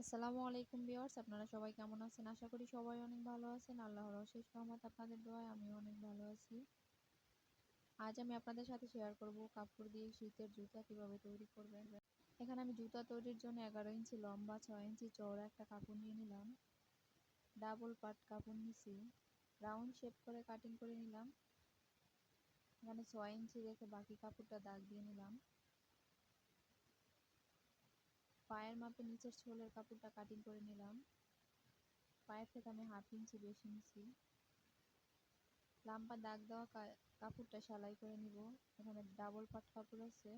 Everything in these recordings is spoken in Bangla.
আসসালামু আলাইকুম ভিউয়ার্স, আপনারা সবাই কেমন আছেন? আশা করি সবাই অনেক ভালো আছেন। আল্লাহর অশেষ রহমত, আপনাদের দোয়ায় আমিও অনেক ভালো আছি। আজ আমি আপনাদের সাথে শেয়ার করব কাপড় দিয়ে শীতের জুতা কীভাবে তৈরি করবেন। এখানে আমি জুতা তৈরির জন্য এগারো ইঞ্চি লম্বা, ছয় ইঞ্চি চওড়া একটা কাপড় নিয়ে নিলাম। ডাবল পাট কাপড় নিছি। রাউন্ড শেপ করে কাটিং করে নিলাম। এখানে ছয় ইঞ্চি রেখে বাকি কাপড়টা দাগ দিয়ে নিলাম। পায়ের মাপে নিচের ছোলের কাপড়টা কাটিং করে নিলাম। পায়ের থেকে আমি হাফ ইঞ্চি বেশি নিছি। লাম্বা দাগ দেওয়া কাপড়টা সেলাই করে নিব। এখানে ডাবল পাট কাপড় আছে।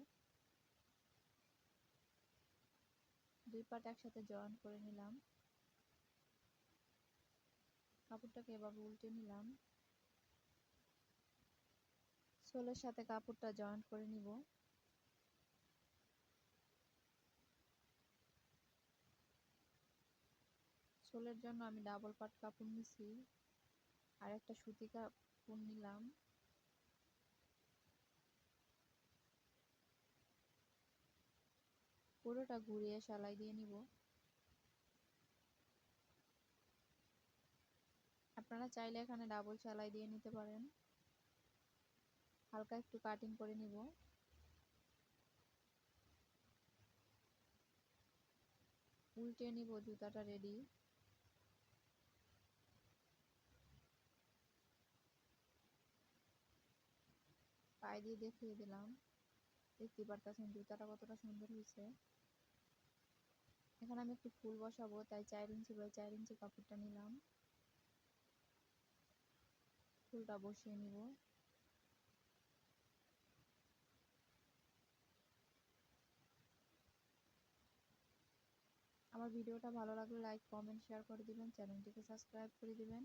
দুই পাট একসাথে জয়েন করে নিলাম। কাপড়টাকে এভাবে উল্টে নিলাম। সোলের সাথে কাপড়টা জয়েন্ট করে নিব। সোলের জন্য আমি ডাবল পাট কাপড় নিছি। আর একটা সুতি কাপড় নিলাম। পুরোটা ঘুরিয়ে সেলাই দিয়ে নিব। আপনারা চাইলে এখানে ডাবল সেলাই দিয়ে নিতে পারেন। হালকা একটু কাটিং করে নিব। উল্টে নিব জুতাটা রেডি পায়ে দিয়ে দেখিয়ে দিলাম। দেখতে পারতেছেন জুতাটা কতটা সুন্দর হয়েছে। এখানে আমি একটু ফুল বসাবো, তাই চার ইঞ্চি বাই চার ইঞ্চি কাপড়টা নিলাম। ফুলটা বসিয়ে নিব। আমার ভিডিওটা ভালো লাগলে লাইক, কমেন্ট, শেয়ার করে দিবেন। চ্যানেলটিকে সাবস্ক্রাইব করে দিবেন।